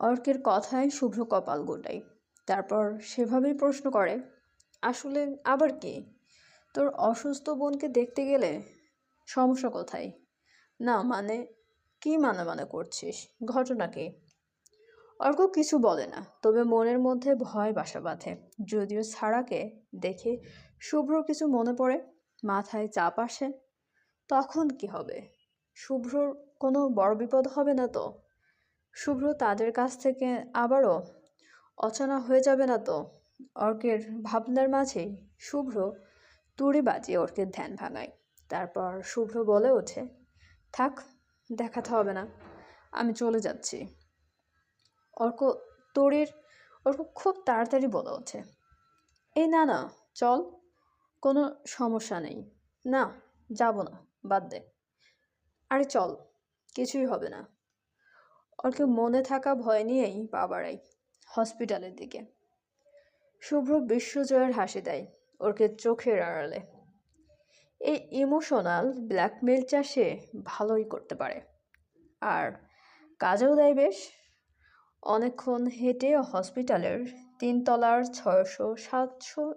অর্কের কথায় শুভ্র কপাল গোটাই। তারপর সেভাবেই প্রশ্ন করে, আসলে আবার কি? তোর অসুস্থ বোনকে দেখতে গেলে সমস্যা কোথায়? না মানে কি মানে মানে করছিস? ঘটনা কি? অর্ক কিছু বলে না, তবে মনের মধ্যে ভয় বাসা বাঁধে। যদিও ছাড়াকে দেখে শুভ্র কিছু মনে পড়ে, মাথায় চাপ আসে, তখন কি হবে? শুভ্রর কোনো বড় বিপদ হবে না তো? শুভ্র তাদের কাছ থেকে আবারও অচেনা হয়ে যাবে না তো? অর্কের ভাবনার মাঝেই শুভ্র তুড়ি বাজিয়ে অর্কের ধ্যান ভাঙায়। তারপর শুভ্র বলে ওঠে, থাক, দেখাতে হবে না, আমি চলে যাচ্ছি। অর্ক তরির অর্ক খুব তাড়াতাড়ি বলে ওঠে, এই না না, চল, কোনো সমস্যা নেই। না, যাব না, বাদ দে। আরে চল, কিছুই হবে না। অর্কে মনে থাকা ভয় নিয়েই পা বাড়াই হসপিটালের দিকে। শুভ্র বিশ্বজয়ের হাসি দেয় ওরকে চোখের আড়ালে। এই ইমোশনাল ব্ল্যাকমেলটা সে ভালোই করতে পারে। আর কাজেও দেয় বেশ। অনেকক্ষণ হেঁটে হসপিটালের তিনতলার ছয়শো সাতশো,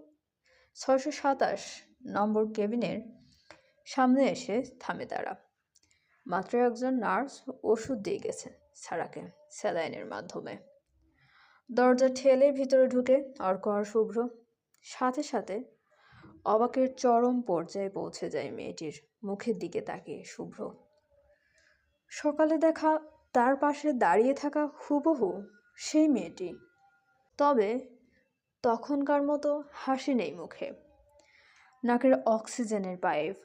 ছয়শো সাতাশ নম্বর কেবিনের সামনে এসে থামে তারা। মাত্র একজন নার্স ওষুধ দিয়ে গেছে সারাকে স্যালাইনের মাধ্যমে। দরজা ঠেলে ভিতরে ঢুকে অর্ক আর শুভ্র সাথে সাথে অবাকের চরম পর্যায়ে পৌঁছে যায় মেয়েটির মুখের দিকে তাকিয়ে শুভ্র। সকালে দেখা তার পাশে দাঁড়িয়ে থাকা হুবহু সেই মেয়েটি। তবে তখনকার মতো হাসি নেই মুখে। নাকের অক্সিজেনের পাইপ।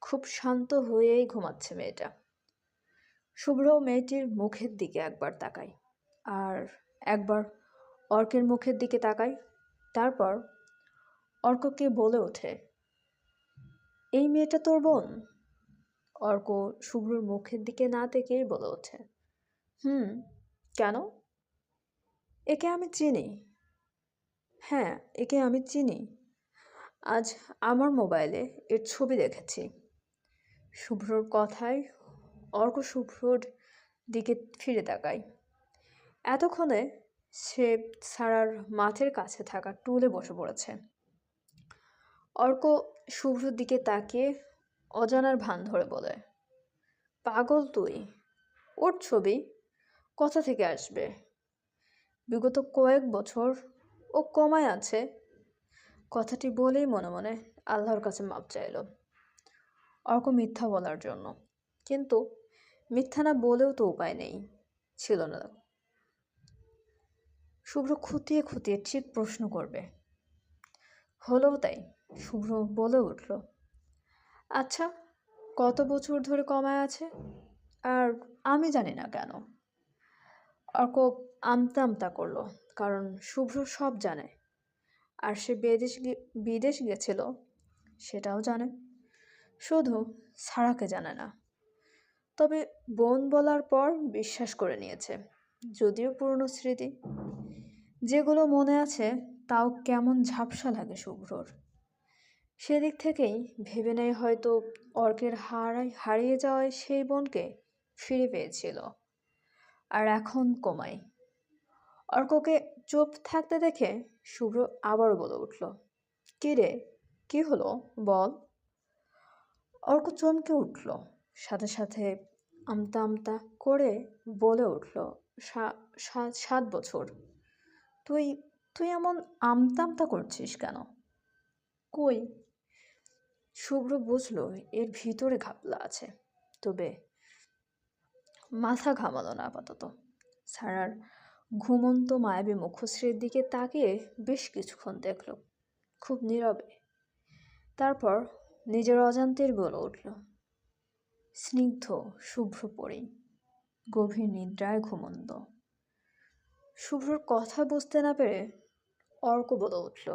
খুব শান্ত হয়েই ঘুমাচ্ছে মেয়েটা। শুভ্র মেয়েটির মুখের দিকে একবার তাকায় আর একবার অর্কের মুখের দিকে তাকায় তারপর অর্ককে বলে ওঠে, এই মেয়েটা তোর বোন? অর্ক শুভ্রর মুখের দিকে না থেকেই বলে ওঠে, হুম, কেন? একে আমি চিনি। হ্যাঁ একে আমি চিনি। আজ আমার মোবাইলে এর ছবি দেখেছি। শুভ্রর কথায় অর্ক শুভ্রর দিকে ফিরে তাকায়। এতক্ষণে সে সারার মাথের কাছে থাকা টুলে বসে পড়েছে। অর্ক শুভ্রর দিকে তাকিয়ে অজানার ভান ধরে বলে, পাগল তুই, ওর ছবি কোথা থেকে আসবে? বিগত কয়েক বছর ও কমায় আছে। কথাটি বলেই মনে মনে আল্লাহর কাছে মাপ চাইল। অর্ক মিথ্যা বলার জন্য, কিন্তু মিথ্যা না বলেও তো উপায় নেই। ছিল না। শুভ্র খুঁটিয়ে খুঁটিয়ে ঠিক প্রশ্ন করবে। হলেও তাই, শুভ্র বলে উঠল আচ্ছা কত বছর ধরে কমায় আছে? আর আমি জানি না কেন? অর্ক আমতা আমতা করল, কারণ শুভ্র সব জানে। আর সে বিদেশ বিদেশ গেছিল, সেটাও জানে। শুধু সারাকে জানে না। তবে বোন বলার পর বিশ্বাস করে নিয়েছে, যদিও পুরনো স্মৃতি। যেগুলো মনে আছে, তাও কেমন ঝাপসা লাগে শুভ্রর। সেদিক থেকেই ভেবে নেয় হয়তো অর্কের হারাই হারিয়ে যাওয়ায় সেই বোনকে ফিরে পেয়েছিল। আর এখন কমাই অর্ককে চুপ থাকতে দেখে শুভ্র আবারও বলে উঠল রে? কী হলো? বল। অর্ক চমকে উঠল, সাথে সাথে আমতা আমতা করে বলে উঠল সাত বছর। তুই তুই এমন আমতা আমতা করছিস কেন? কই? শুভ্র বুঝলো এর ভিতরে ঘাপলা আছে। তবে মাথা ঘামালো না আপাতত। সারার ঘুমন্ত মায়াবী মুখশ্রীর দিকে তাকিয়ে বেশ কিছুক্ষণ দেখল, খুব নীরবে। তারপর নিজের অজান্তের বলে উঠল স্নিগ্ধ, শুভ্র পরি, গভীর নিদ্রায় ঘুমন্ত। শুভ্রর কথা বুঝতে না পেরে অর্ক বলে উঠল,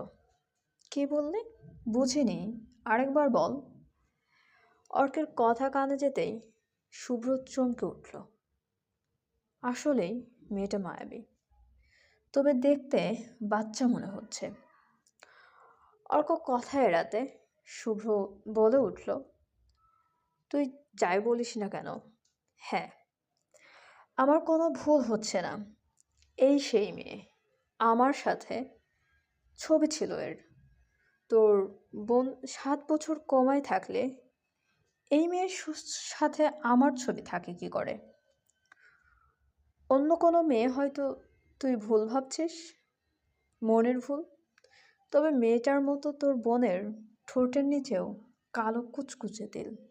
কে বললে? বুঝিনি। আরেকবার বল। অর্কের কথা কানে যেতেই শুভ্র চমকে উঠল, আসলেই মেয়েটা মায়াবী। তবে দেখতে বাচ্চা মনে হচ্ছে। অর্ক কথা এড়াতে শুভ্র বলে উঠল, তুই যাই বলিস না কেন। হ্যাঁ আমার কোনো ভুল হচ্ছে না। এই সেই মেয়ে। আমার সাথে ছবি ছিল এর। তোর বোন সাত বছর কমায় থাকলে এই মেয়ের সাথে আমার ছবি থাকে কি করে? অন্য কোনো মেয়ে হয়তো তুই ভুল ভাবছিস? মনের ভুল? তবে মেয়েটার মতো তোর বোনের ঠোঁটের নিচেও কালো কুচকুচে তিল।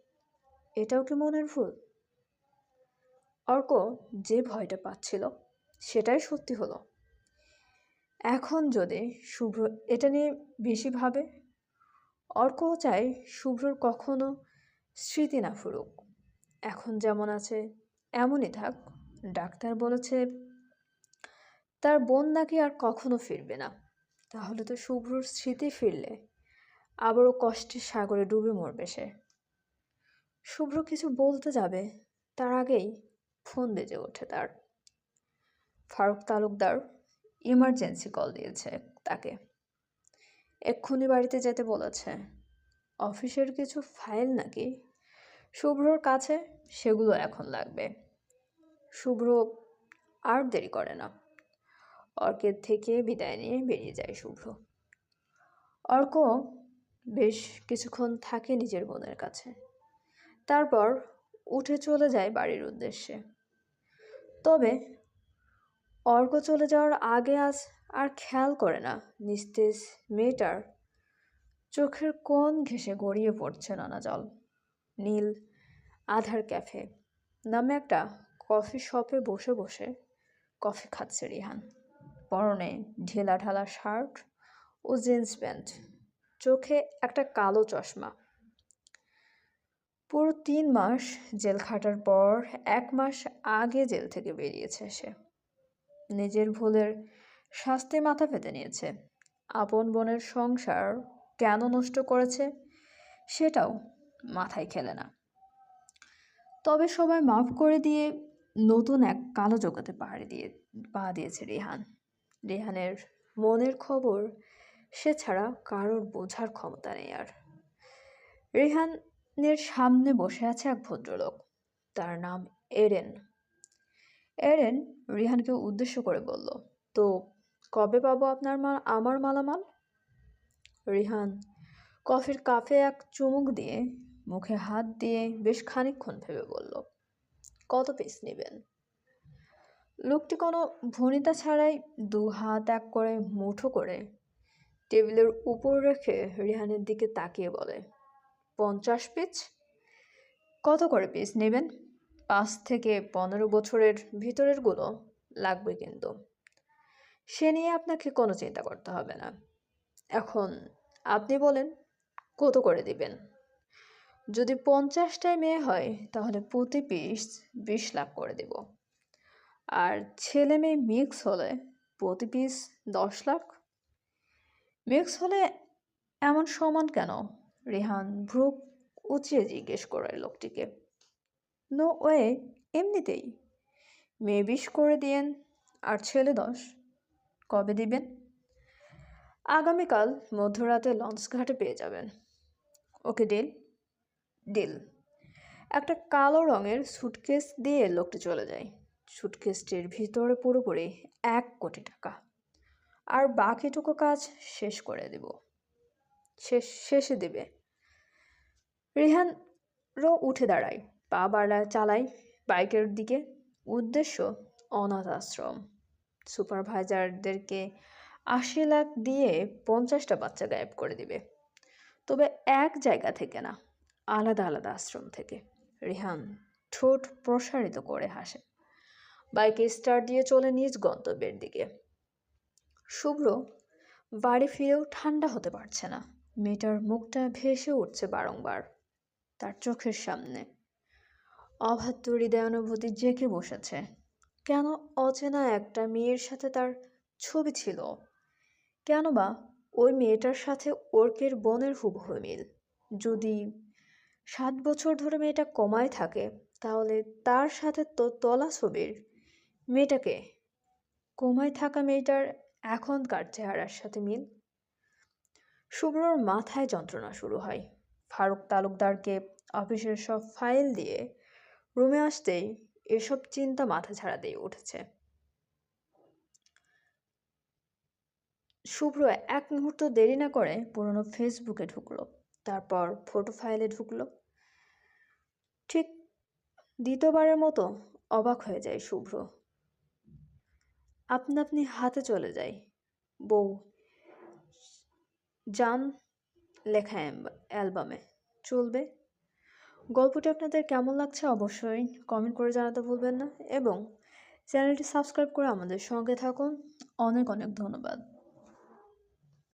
এটাও কি মনের ভুল? অর্ক যে ভয়টা পাচ্ছিল, সেটাই সত্যি হলো। এখন যদি শুভ্র এটা নিয়ে বেশি ভাবে অর্ক চায় শুভ্রর কখনো স্মৃতি না ফুরুক। এখন যেমন আছে, এমনই থাক, ডাক্তার বলেছে, তার বোন নাকি আর কখনো ফিরবে না। তাহলে তো শুভ্রর স্মৃতি ফিরলে, আবারও কষ্টের সাগরে ডুবে মরবে সে। শুভ্র কিছু বলতে যাবে, তার আগেই ফোন বেজে ওঠে তার। ফারুক তালুকদার ইমার্জেন্সি কল দিয়েছে তাকে। এক্ষুনি বাড়িতে যেতে বলেছে। অফিসের কিছু ফাইল নাকি? শুভ্রর কাছে সেগুলো এখন লাগবে। শুভ্র আর দেরি করে না। অর্কের থেকে বিদায় নিয়ে বেরিয়ে যায় শুভ্র। অর্ক বেশ কিছুক্ষণ থাকে নিজের বোনের কাছে। তারপর উঠে চলে যায় বাড়ির উদ্দেশ্যে। তবে অর্ক চলে যাওয়ার আগে আজ আর খেয়াল করে না নিস্তেজ মেয়েটার। চোখের কোণ ঘেঁষে গড়িয়ে পড়ছে নানা জল। নীল আধার ক্যাফে নামে একটা কফি শপে বসে বসে কফি খাচ্ছে রিহান। পরনে ঢেলা ঢালা শার্ট ও জিন্স প্যান্ট। চোখে একটা কালো চশমা। পুরো তিন মাস জেল খাটার পর এক মাস আগে জেল থেকে বেরিয়েছে সে। নিজের ভুলের শাস্তি মাথা পেতে নিয়েছে। আপন বোনের সংসার কেন নষ্ট করেছে সেটাও মাথায় খেলে না। তবে সবাই মাফ করে দিয়ে নতুন এক কালো জগতে পাহাড়ি দিয়ে, পা দিয়েছে রেহান। রেহানের মনের খবর সে ছাড়া কারোর বোঝার ক্ষমতা নেই আর। রেহানের সামনে বসে আছে এক ভদ্রলোক। তার নাম এরেন। এরেন রিহানকে উদ্দেশ্য করে বলল, তো কবে পাবো আপনার মা, আমার মালামাল? রিহান কফির কাপে এক চুমুক দিয়ে মুখে হাত দিয়ে বেশ খানিকক্ষণ ভেবে বলল, কত পিস নেবেন? লোকটি কোনো ভনিতা ছাড়াই দু হাত এক করে মুঠো করে টেবিলের উপর রেখে রিহানের দিকে তাকিয়ে বলে পঞ্চাশ পিস কত করে পিস নেবেন? পাঁচ থেকে পনেরো বছরের ভিতরেরগুলো লাগবে কিন্তু। সে নিয়ে আপনাকে কোনো চিন্তা করতে হবে না। এখন আপনি বলেন, কত করে দিবেন? যদি পঞ্চাশটায় মেয়ে হয়, তাহলে প্রতি পিস বিশ লাখ করে দেব। আর ছেলে মেয়ে মিক্স হলে প্রতি পিস দশ লাখ। মিক্স হলে এমন সমান কেন? রেহান ভ্রুক উঁচিয়ে জিজ্ঞেস করে লোকটিকে। নো ওয়ে, এমনিতেই। মেয়ে বিশ করে দিয়েন, আর ছেলে দশ। কবে দিবেন? আগামীকাল মধ্যরাতে লঞ্চ ঘাটে পেয়ে যাবেন। Okay, deal? ডিল। একটা কালো রঙের সুটকেস দিয়ে লোকটি চলে যায়। সুটকেসটির ভিতরে পুরোপুরি এক কোটি টাকা। আর বাকিটুকু কাজ শেষ করে দেব। শেষ, শেষে দেবে। রিহানরও উঠে দাঁড়ায়, পা বাড়া চালায় বাইকের দিকে। উদ্দেশ্য, অনাথ আশ্রম। সুপারভাইজারদেরকে আশি লাখ দিয়ে পঞ্চাশটা বাচ্চা গায়েব করে দিবে। তবে এক জায়গা থেকে না, আলাদা আলাদা আশ্রম থেকে। রিহান ঠোঁট প্রসারিত করে হাসে। বাইকে স্টার্ট দিয়ে চলে নিজ গন্তব্যের দিকে। শুভ্র, বাড়ি ফিরেও ঠান্ডা হতে পারছে না। মেয়েটার মুখটা ভেসে উঠছে বারংবার। তার চোখের সামনে। অবাধ্য হৃদয়ানুভূতি জেঁকে বসেছে। কেন অচেনা একটা মেয়ের সাথে তার ছবি ছিল? কেন বা ওই মেয়েটার সাথে ওর্কের বোনের হুবহু মিল? যদি সাত বছর ধরে মেয়েটা কমায় থাকে, তাহলে তার সাথে তো তলা ছবির। মেয়েটাকে কমায় থাকা মেয়েটার এখনকার চেহারার সাথে মিল? শুভ্রর মাথায় যন্ত্রণা শুরু হয়। ফারুক তালুকদারকে অফিসের সব ফাইল দিয়ে রুমে আসতেই এসব চিন্তা মাথা ছাড়া দিয়ে উঠেছে। শুভ্র এক মুহূর্ত দেরি না করে পুরনো ফেসবুকে ঢুকলো, তারপর ফটো ফাইলে ঢুকলো। ঠিক দ্বিতীয়বারের মতো অবাক হয়ে যায় শুভ্র। আপনা আপনি হাতে চলে যায়, বউ। যান লেখা অ্যালবামে। চলবে। গল্পটি আপনাদের কেমন লাগছে অবশ্যই কমেন্ট করে জানাতে ভুলবেন না। এবং চ্যানেলটি সাবস্ক্রাইব করে আমাদের সঙ্গে থাকুন। অনেক অনেক ধন্যবাদ।